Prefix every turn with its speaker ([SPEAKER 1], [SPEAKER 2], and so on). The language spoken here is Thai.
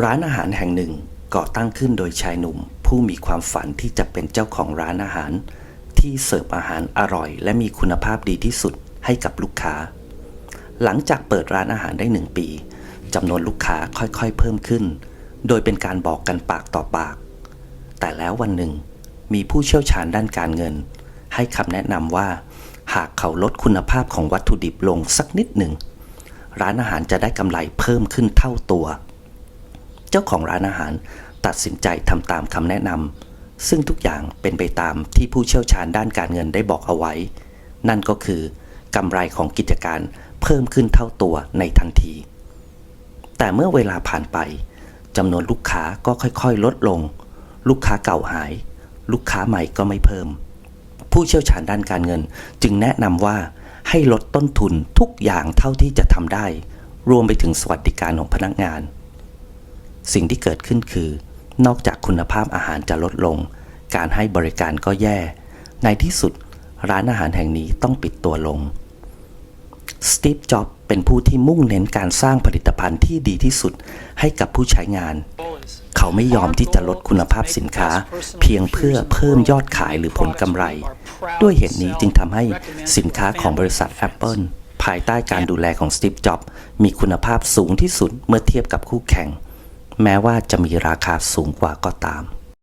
[SPEAKER 1] ร้านอาหารแห่งหนึ่งก่อตั้งขึ้นโดยชายหนุ่ม ผู้มีความฝันที่จะเป็นเจ้าของร้านอาหาร ที่เสิร์ฟอาหารอร่อย และมีคุณภาพดีที่สุดให้กับลูกค้า หลังจากเปิดร้านอาหารได้หนึ่งปีจำนวนลูกค้าค่อยๆเพิ่มขึ้น โดยเป็นการบอกกันปากต่อปาก แต่แล้ววันหนึ่ง มีผู้เชี่ยวชาญด้านการเงิน ให้คำแนะนำว่า หากเขาลดคุณภาพของวัตถุดิบลงสักนิดหนึ่ง ร้านอาหารจะได้กำไรเพิ่มขึ้นเท่าตัว เจ้าของร้านอาหารตัดสินใจทำตามคำแนะนำซึ่งทุกอย่างเป็นไปตามที่ผู้เชี่ยวชาญด้านการเงินได้บอกเอาไว้ นั่นก็คือกำไรของกิจการเพิ่มขึ้นเท่าตัวในทันที แต่เมื่อเวลาผ่านไปจำนวนลูกค้าก็ค่อยๆ ลดลง ลูกค้าเก่าหาย ลูกค้าใหม่ก็ไม่เพิ่ม ผู้เชี่ยวชาญด้านการเงินจึงแนะนำว่าให้ลดต้นทุนทุกอย่างเท่าที่จะทำได้ รวมไปถึงสวัสดิการของพนักงาน สิ่งที่เกิดขึ้นคือ นอกจากคุณภาพอาหารจะลดลง การให้บริการก็แย่ ในที่สุดร้านอาหารแห่งนี้ต้องปิดตัวลง สตีฟ จ็อบส์เป็นผู้ที่มุ่งเน้นการสร้างผลิตภัณฑ์ที่ดีที่สุดให้กับผู้ใช้งาน เขาไม่ยอมที่จะลดคุณภาพสินค้า เพียงเพื่อเพิ่มยอดขายหรือผลกำไร ด้วยเหตุนี้จึงทำให้สินค้าของบริษัท Apple ภายใต้การดูแลของสตีฟ จ็อบส์มีคุณภาพสูงที่สุดเมื่อเทียบกับคู่แข่ง แม้ว่าจะมีราคาสูงกว่าก็ตาม